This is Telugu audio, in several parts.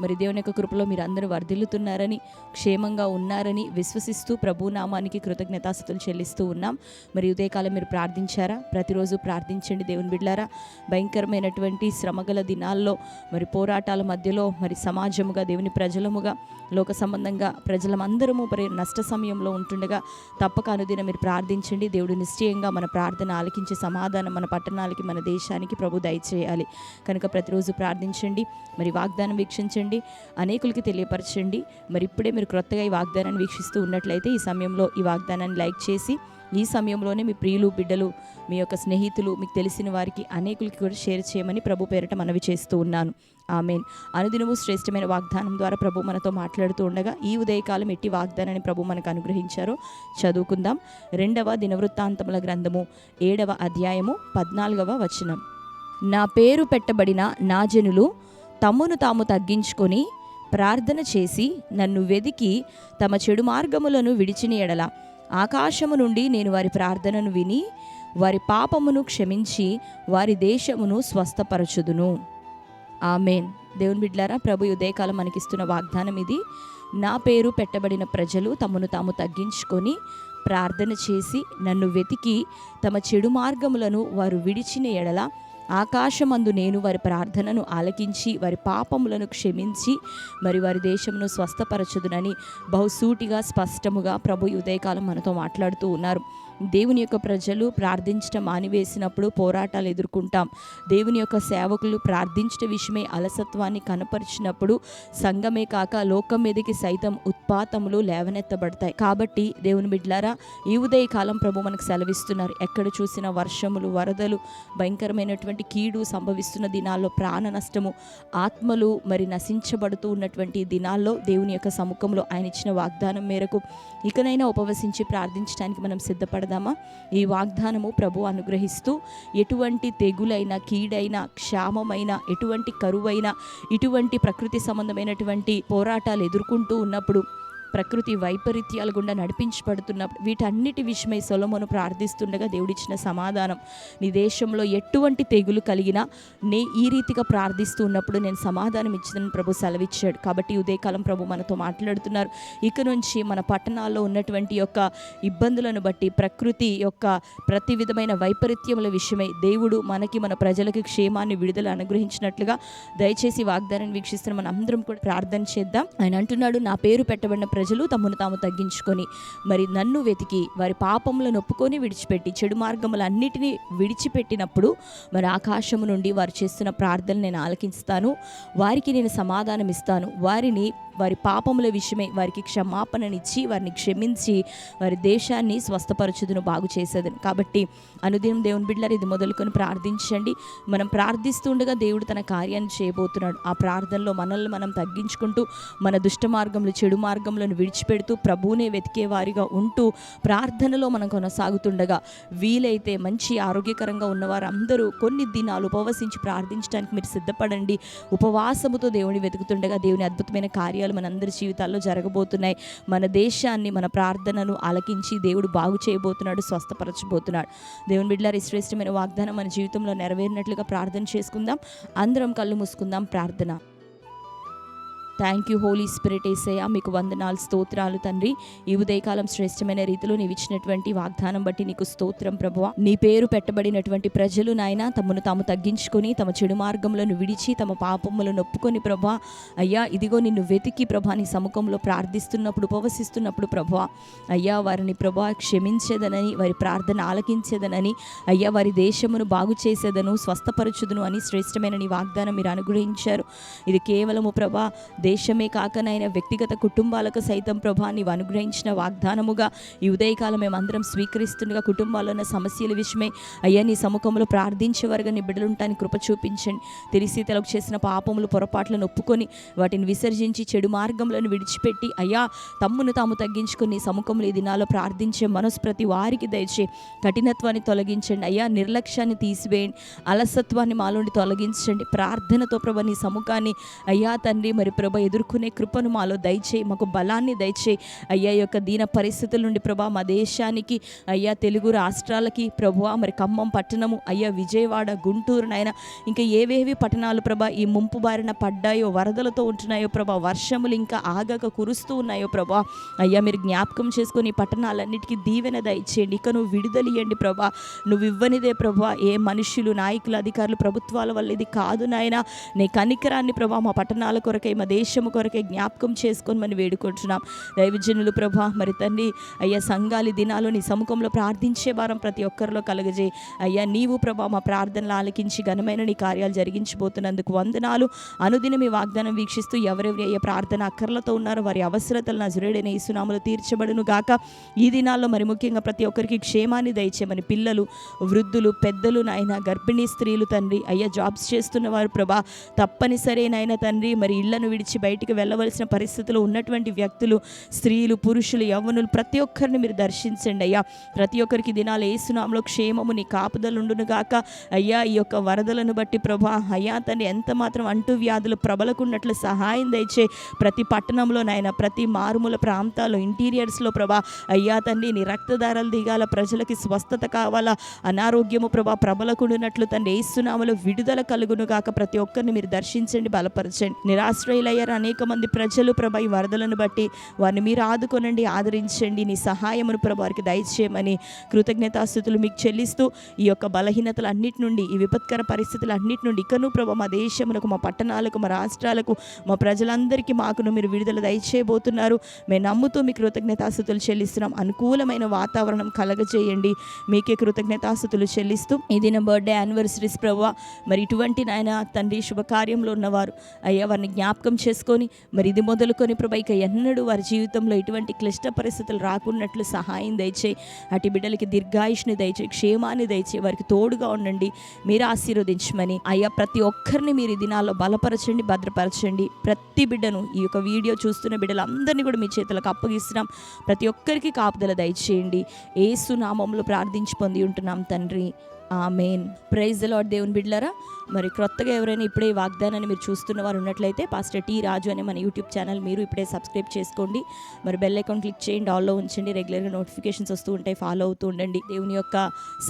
మరి దేవుని యొక్క కృపలో మీరు అందరూ వర్ధిల్లుతున్నారని క్షేమంగా ఉన్నారని విశ్వసిస్తూ ప్రభు నామానికి కృతజ్ఞతాస్థుతులు చెల్లిస్తూ ఉన్నాం. మరి ఉదయకాలం మీరు ప్రార్థించారా? ప్రతిరోజు ప్రార్థించండి దేవుని బిడ్డారా భయంకరమైనటువంటి శ్రమగల దినాల్లో మరి పోరాటాల మధ్యలో మరి సమాజముగా దేవుని ప్రజలముగా లోక సంబంధంగా ప్రజలమందరము మరి నష్ట సమయంలో ఉంటుండగా తప్పక అనుదిన మీరు ప్రార్థించండి. దేవుడు నిశ్చయంగా మన ప్రార్థన ఆలకించే సమాధానం మన పట్టణాలకి మన దేశానికి ప్రభు దయచేయాలి. కనుక ప్రతిరోజు ప్రార్థించండి. మరి వాగ్దానం వీక్షించండి. అనేకులకి తెలియపరచండి. మరి ఇప్పుడే మీరు క్రొత్తగా ఈ వాగ్దానాన్ని వీక్షిస్తూ ఉన్నట్లయితే ఈ సమయంలో ఈ వాగ్దానాన్ని లైక్ చేసి ఈ సమయంలోనే మీ ప్రియులు బిడ్డలు మీ యొక్క స్నేహితులు మీకు తెలిసిన వారికి అనేకులకి కూడా షేర్ చేయమని ప్రభు పేరట మనవి చేస్తూ ఉన్నాను. ఆమెన్. అనుదినము శ్రేష్టమైన వాగ్దానం ద్వారా ప్రభు మనతో మాట్లాడుతూ ఉండగా ఈ ఉదయకాలం ఎట్టి వాగ్దానాన్ని ప్రభు మనకు అనుగ్రహించారో చదువుకుందాం. రెండవ దినవృత్తాంతముల గ్రంథము ఏడవ అధ్యాయము పద్నాలుగవ వచనం. నా పేరు పెట్టబడిన నా జనులు తమ్మును తాము తగ్గించుకొని ప్రార్థన చేసి నన్ను వెదికి తమ చెడు మార్గములను విడిచిన ఎడల. ఆకాశము నుండి నేను వారి ప్రార్థనను విని వారి పాపమును క్షమించి వారి దేశమును స్వస్థపరచుదును. ఆమెన్. దేవుని బిడ్లారా ప్రభు ఉదయకాలం మనకిస్తున్న వాగ్దానం ఇది. నా పేరు పెట్టబడిన ప్రజలు తమను తాము తగ్గించుకొని ప్రార్థన చేసి నన్ను వెతికి తమ చెడు మార్గములను వారు విడిచిన ఎడల ఆకాశమందు నేను వారి ప్రార్థనను ఆలకించి వారి పాపములను క్షమించి మరి వారి దేశమును స్వస్థపరచుదునని బహుసూటిగా స్పష్టముగా ప్రభు ఉదయకాలం మనతో మాట్లాడుతూ ఉన్నారు. దేవుని యొక్క ప్రజలు ప్రార్థించటం మానివేసినప్పుడు పోరాటాలు ఎదుర్కొంటాం. దేవుని యొక్క సేవకులు ప్రార్థించిన విషయమే అలసత్వాన్ని కనపరిచినప్పుడు సంఘమే కాక లోకం మీదకి సైతం ఉత్పాతములు లేవనెత్తబడతాయి. కాబట్టి దేవుని బిడ్లారా ఈ ఉదయ కాలం ప్రభు మనకు సెలవిస్తున్నారు. ఎక్కడ చూసిన వర్షములు వరదలు భయంకరమైనటువంటి కీడు సంభవిస్తున్న దినాల్లో ప్రాణ నష్టము ఆత్మలు మరి నశించబడుతూ ఉన్నటువంటి దినాల్లో దేవుని యొక్క సముఖంలో ఆయన ఇచ్చిన వాగ్దానం మేరకు ఇకనైనా ఉపవసించి ప్రార్థించడానికి మనం సిద్ధపడదామా ఈ వాగ్దానము ప్రభు అనుగ్రహిస్తూ ఎటువంటి తెగులైన కీడైన క్షామమైన ఎటువంటి కరువైన ఇటువంటి ప్రకృతి సంబంధమైనటువంటి పోరాటాలు ఎదుర్కొంటూ ఉన్నప్పుడు ప్రకృతి వైపరీత్యాల గుండా నడిపించబడుతున్నప్పుడు వీటన్నిటి విషయమై సొలమును ప్రార్థిస్తుండగా దేవుడిచ్చిన సమాధానం. నీ దేశంలో ఎటువంటి తెగులు కలిగినా నే ఈ రీతిగా ప్రార్థిస్తూ ఉన్నప్పుడు నేను సమాధానం ఇచ్చిందని ప్రభు సెలవిచ్చాడు. కాబట్టి ఉదయకాలం ప్రభు మనతో మాట్లాడుతున్నారు. ఇక నుంచి మన పట్టణాల్లో ఉన్నటువంటి యొక్క ఇబ్బందులను బట్టి ప్రకృతి యొక్క ప్రతి విధమైన వైపరీత్యముల విషయమై దేవుడు మనకి మన ప్రజలకి క్షేమాన్ని విడుదల అనుగ్రహించినట్లుగా దయచేసి వాగ్దానాన్ని వీక్షిస్తున్న మన అందరం కూడా ప్రార్థన చేద్దాం. ఆయన అంటున్నాడు నా పేరు పెట్టబడిన ప్రజలు తమను తాము తగ్గించుకొని మరి నన్ను వెతికి వారి పాపములను ఒప్పుకొని విడిచిపెట్టి చెడు మార్గములన్నిటినీ విడిచిపెట్టినప్పుడు మరి ఆకాశము నుండి వారు చేస్తున్న ప్రార్థనలు నేను ఆలకిస్తాను. వారికి నేను సమాధానం ఇస్తాను వారిని వారి పాపముల విషయమై వారికి క్షమాపణనిచ్చి వారిని క్షమించి వారి దేశాన్ని స్వస్థపరచుదును బాగు చేసేదని. కాబట్టి అనుదినం దేవుని బిడ్డలారు ఇది మొదలుకొని ప్రార్థించండి. మనం ప్రార్థిస్తుండగా దేవుడు తన కార్యాన్ని చేయబోతున్నాడు. ఆ ప్రార్థనలో మనల్ని మనం తగ్గించుకుంటూ మన దుష్ట మార్గంలో చెడు మార్గంలో విడిచిపెడుతూ ప్రభువునే వెతికే వారిగా ఉంటూ ప్రార్థనలో మనం కొనసాగుతుండగా వీలైతే మంచి ఆరోగ్యకరంగా ఉన్నవారు అందరూ కొన్ని దినాలు ఉపవసించి ప్రార్థించడానికి మీరు సిద్ధపడండి. ఉపవాసముతో దేవుని వెతుకుతుండగా దేవుని అద్భుతమైన కార్యాలు మనందరి జీవితాల్లో జరగబోతున్నాయి. మన దేశాన్ని మన ప్రార్థనను ఆలకించి దేవుడు బాగు చేయబోతున్నాడు స్వస్థపరచబోతున్నాడు. దేవుని బిడ్డలారి శ్రేష్టమైన వాగ్దానం మన జీవితంలో నెరవేరినట్లుగా ప్రార్థన చేసుకుందాం. అందరం కళ్ళు మూసుకుందాం. ప్రార్థన. Thank you holy spirit Yesayya మీకు వందనాలు స్తోత్రాలు తండ్రి. ఈ ఉదయకాలం శ్రేష్టమైన రీతిలో నీవు ఇచ్చినటువంటి వాగ్దానం బట్టి నీకు స్తోత్రం ప్రభువ. నీ పేరు పెట్టబడినటువంటి ప్రజలు నాయన తమను తాము తగ్గించుకొని తమ చెడు మార్గములను విడిచి తమ పాపములను ఒప్పుకొని ప్రభా అయ్యా ఇదిగో నిన్ను వెతికి ప్రభా నీ సముఖంలో ప్రార్థిస్తున్నప్పుడు ఉపవసిస్తున్నప్పుడు ప్రభా అయ్యా వారిని ప్రభా క్షమించేదనని వారి ప్రార్థన ఆలకించేదనని అయ్యా వారి దేశమును బాగు చేసేదను స్వస్థపరచుదును అని శ్రేష్టమైన నీ వాగ్దానం మీరు అనుగ్రహించారు. ఇది కేవలము ప్రభా దేశమే కాకనైన వ్యక్తిగత కుటుంబాలకు సైతం ప్రభా నీవు అనుగ్రహించిన వాగ్దానముగా ఈ ఉదయకాలం మేమందరం స్వీకరిస్తుండగా కుటుంబాల్లో ఉన్న సమస్యల విషయమే అయ్యా నీ సముఖంలో ప్రార్థించేవారుగా నీ బిడ్డలుంటాని కృప చూపించండి. తెలిసి తెలకు చేసిన పాపములు పొరపాట్లను ఒప్పుకొని వాటిని విసర్జించి చెడు మార్గంలోని విడిచిపెట్టి అయ్యా తమ్మును తాము తగ్గించుకొని నీ సముఖంలో ఈ దినాల్లో ప్రార్థించే మనసు ప్రతి వారికి దయచే కఠినత్వాన్ని తొలగించండి. అయ్యా నిర్లక్ష్యాన్ని తీసివేయండి. అలసత్వాన్ని మాలోండి తొలగించండి. ప్రార్థనతో ప్రభ నీ సముఖాన్ని అయ్యా తండ్రి మరి ప్రభ ప్రభా ఎదుర్కొనే కృపను మాలో దయచేయి మాకు బలాన్ని దయచేయి. అయ్యా యొక్క దీన పరిస్థితుల నుండి ప్రభా మా దేశానికి అయ్యా తెలుగు రాష్ట్రాలకి ప్రభా మరి ఖమ్మం పట్టణము అయ్యా విజయవాడ గుంటూరు నాయన ఇంకా ఏవేవి పట్టణాలు ప్రభా ఈ ముంపు బారిన పడ్డాయో వరదలతో ఉంటున్నాయో ప్రభా వర్షములు ఇంకా ఆగక కురుస్తూ ఉన్నాయో ప్రభా అయ్యా మీరు జ్ఞాపకం చేసుకొని పట్టణాలన్నిటికీ దీవెన దయచేయండి. ఇక నువ్వు విడుదలియండి ప్రభా. నువ్వు ఇవ్వనిదే ప్రభా ఏ మనుషులు నాయకులు అధికారులు ప్రభుత్వాల వల్ల ఇది కాదు నాయన. నీ కనికరాన్ని ప్రభా మా పట్టణాల కొరకై మా విషయము కొరకే జ్ఞాపకం చేసుకొని మనం వేడుకుంటున్నాం. దైవజనులు ప్రభా మరి తండ్రి అయ్యా సంఘాలి దినాలు నీ సముఖంలో ప్రార్థించే వారం ప్రతి ఒక్కరిలో కలగజే అయ్యా నీవు ప్రభా మా ప్రార్థనలు ఆలకించి ఘనమైన నీ కార్యాలు జరిగించబోతున్నందుకు వందనాలు. అనుదినం ఈ వాగ్దానం వీక్షిస్తూ ఎవరెవరి అయ్యే ప్రార్థన అక్కర్లతో ఉన్నారో వారి అవసరతలు నజరేడైన ఈసునాములు తీర్చబడును గాక. ఈ దినాల్లో మరి ముఖ్యంగా ప్రతి ఒక్కరికి క్షేమాన్ని దయచేయమని పిల్లలు వృద్ధులు పెద్దలు నాయన గర్భిణీ స్త్రీలు తండ్రి అయ్యా జాబ్స్ చేస్తున్న వారు ప్రభా తప్పనిసరైన తండ్రి మరి ఇళ్ళను విడిచి బయటికి వెళ్ళవలసిన పరిస్థితులు ఉన్నటువంటి వ్యక్తులు స్త్రీలు పురుషులు యవ్వనులు ప్రతి ఒక్కరిని మీరు దర్శించండి అయ్యా. ప్రతి ఒక్కరికి దినాలు ఏసునాంలో క్షేమము నీ కాపుదలుండును గాక. అయ్యా ఈ యొక్క వరదలను బట్టి ప్రభా అయ్యా తను ఎంత మాత్రం అంటూ వ్యాధులు ప్రబలకున్నట్లు సహాయం దయచే ప్రతి పట్టణంలో నాయన ప్రతి మారుమూల ప్రాంతాల్లో ఇంటీరియర్స్లో ప్రభా అయ్యా తండ్రి నీ రక్తదారాలు దిగాల ప్రజలకి స్వస్థత కావాలా అనారోగ్యము ప్రభా ప్రబలకుండునట్లు తండ్రి ఏసునామలో విడుదల కలుగును గాక. ప్రతి ఒక్కరిని మీరు దర్శించండి బలపరచండి. నిరాశ్రయులయ్యారు అనేక మంది ప్రజలు ప్రభా ఈ వరదలను బట్టి వారిని మీరు ఆదుకొనండి ఆదరించండి. నీ సహాయమును ప్రభా వారికి దయచేయమని కృతజ్ఞతాస్థుతులు మీకు చెల్లిస్తూ ఈ యొక్క బలహీనతలు అన్నిటి నుండి ఈ విపత్కర పరిస్థితులు అన్నిటి నుండి ఇకను ప్రభా మా దేశములకు మా పట్టణాలకు మా రాష్ట్రాలకు మా ప్రజలందరికీ మాకును మీరు విడుదల దయచేయబోతున్నారు. మేము నమ్ముతూ మీ కృతజ్ఞతాస్థుతులు చెల్లిస్తున్నాం. అనుకూలమైన వాతావరణం కలగజేయండి. మీకే కృతజ్ఞతాస్థుతులు చెల్లిస్తూ ఈ దిన బర్త్డే యానివర్సరీస్ ప్రభు మరి ఇటువంటి నాయన తండ్రి శుభకార్యంలో ఉన్నవారు అయ్యా వారిని జ్ఞాపకం చేసుకొని మరి ఇది మొదలుకొని ప్రభా ఇక ఎన్నడూ వారి జీవితంలో ఇటువంటి క్లిష్ట పరిస్థితులు రాకున్నట్లు సహాయం దయచేయి. అటు బిడ్డలకి దీర్ఘాయుష్ని దయచేయి క్షేమాన్ని దయచేయి వారికి తోడుగా ఉండండి. మీరు ఆశీర్వదించమని అయ్యా ప్రతి ఒక్కరిని మీరు ఈ దినాల్లో బలపరచండి భద్రపరచండి. ప్రతి బిడ్డను ఈ యొక్క వీడియో చూస్తున్న బిడ్డలందరినీ కూడా మీ చేతులకు అప్పగిస్తున్నాం. ప్రతి ఒక్కరికి కాపుదల దయచేయండి. ఏసునామంలో ప్రార్థించి పొంది ఉంటున్నాం తండ్రి. ఆమెన్. ప్రైజ్ లాడ్ దేవుని బిడ్లరా మరి క్రొత్తగా ఎవరైనా ఇప్పుడే ఈ వాగ్దానాన్ని మీరు చూస్తున్న వారు ఉన్నట్లయితే పాస్టర్ టీ రాజు అనే మన యూట్యూబ్ ఛానల్ మీరు ఇప్పుడే సబ్స్క్రైబ్ చేసుకోండి. మరి బెల్ ఐకాన్ క్లిక్ చేయండి ఆల్లో ఉంచండి. రెగ్యులర్గా నోటిఫికేషన్స్ వస్తూ ఉంటాయి ఫాలో అవుతూ ఉండండి. దేవుని యొక్క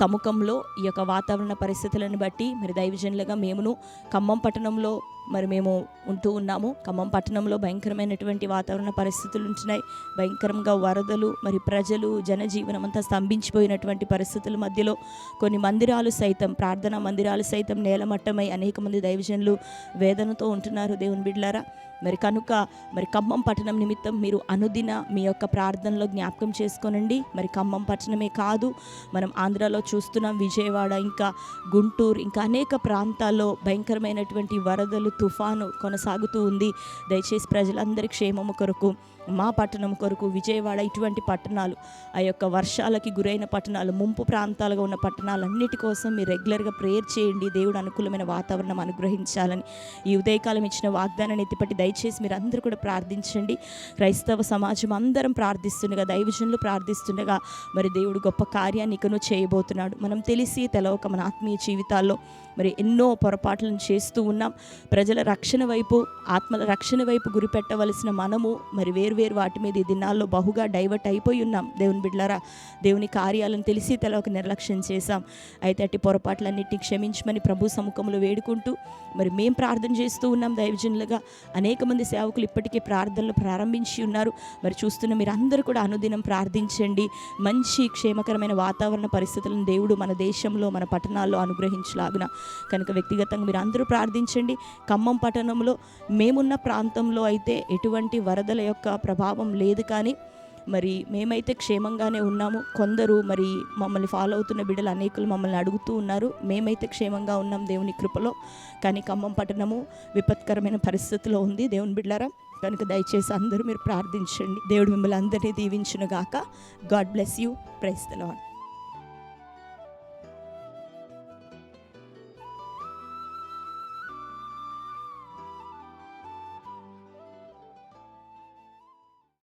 సముఖంలో ఈ యొక్క వాతావరణ పరిస్థితులను బట్టి మరి దైవజనులుగా మేమును ఖమ్మం పట్టణంలో మరి మేము ఉంటూ ఉన్నాము. ఖమ్మం పట్టణంలో భయంకరమైనటువంటి వాతావరణ పరిస్థితులు ఉంటున్నాయి. భయంకరంగా వరదలు మరి ప్రజలు జనజీవనం అంతా స్తంభించిపోయినటువంటి పరిస్థితుల మధ్యలో కొన్ని మందిరాలు సైతం ప్రార్థనా మందిరాలు సైతం నేలమట్టమై అనేక మంది దైవజనులు వేదనతో ఉంటున్నారు. దేవుని బిడ్లారా మరి కనుక మరి ఖమ్మం పట్టణం నిమిత్తం మీరు అనుదిన మీ యొక్క ప్రార్థనలో జ్ఞాపకం చేసుకోనండి. మరి ఖమ్మం పట్టణమే కాదు మనం ఆంధ్రాలో చూస్తున్నాం విజయవాడ ఇంకా గుంటూరు ఇంకా అనేక ప్రాంతాల్లో భయంకరమైనటువంటి వరదలు తుఫాను కొనసాగుతూ ఉంది. దయచేసి ప్రజలందరి క్షేమము కొరకు మా పట్టణం కొరకు విజయవాడ ఇటువంటి పట్టణాలు ఆ యొక్క వర్షాలకి గురైన పట్టణాలు ముంపు ప్రాంతాలుగా ఉన్న పట్టణాలన్నిటి కోసం మీరు రెగ్యులర్గా ప్రేయర్ చేయండి. దేవుడు అనుకూలమైన వాతావరణం అనుగ్రహించాలని ఈ ఉదయకాలం ఇచ్చిన వాగ్దానాన్ని ఎత్తిపట్టి దయచేసి మీరు అందరూ కూడా ప్రార్థించండి. క్రైస్తవ సమాజం అందరం ప్రార్థిస్తుండగా దైవజనులు ప్రార్థిస్తుండగా మరి దేవుడు గొప్ప కార్యాన్ని ఇకను చేయబోతున్నాడు. మనం తెలిసి తెలవక మన ఆత్మీయ జీవితాల్లో మరి ఎన్నో పొరపాట్లను చేస్తూ ఉన్నాం. ప్రజ ప్రజల రక్షణ వైపు ఆత్మల రక్షణ వైపు గురిపెట్టవలసిన మనము మరి వేరువేరు వాటి మీద ఈ దినాల్లో బహుగా డైవర్ట్ అయిపోయి ఉన్నాం. దేవుని బిడ్డలారా దేవుని కార్యాలను తెలిసి తెలవక నిర్లక్ష్యం చేశాం. అయితే అట్టి పొరపాట్లన్నింటినీ క్షమించమని ప్రభు సముఖంలో వేడుకుంటూ మరి మేము ప్రార్థన చేస్తూ ఉన్నాం దైవజనులుగా. అనేక మంది సేవకులు ఇప్పటికే ప్రార్థనలు ప్రారంభించి ఉన్నారు. మరి చూస్తున్న మీరు అందరూ కూడా అనుదినం ప్రార్థించండి. మంచి క్షేమకరమైన వాతావరణ పరిస్థితులను దేవుడు మన దేశంలో మన పట్టణాల్లో అనుగ్రహించలాగున. కనుక వ్యక్తిగతంగా మీరు అందరూ ప్రార్థించండి. ఖమ్మం పట్టణంలో మేమున్న ప్రాంతంలో అయితే ఎటువంటి వరదల యొక్క ప్రభావం లేదు కానీ మరి మేమైతే క్షేమంగానే ఉన్నాము. కొందరు మరి మమ్మల్ని ఫాలో అవుతున్న బిడ్డలు అనేకులు మమ్మల్ని అడుగుతూ ఉన్నారు. మేమైతే క్షేమంగా ఉన్నాం దేవుని కృపలో. కానీ ఖమ్మం పట్టణము విపత్కరమైన పరిస్థితిలో ఉంది. దేవుని బిడ్డలారా కనుక దయచేసి అందరూ మీరు ప్రార్థించండి. దేవుడు మిమ్మల్ని అందరినీ దీవించును గాక God bless you praise the Lord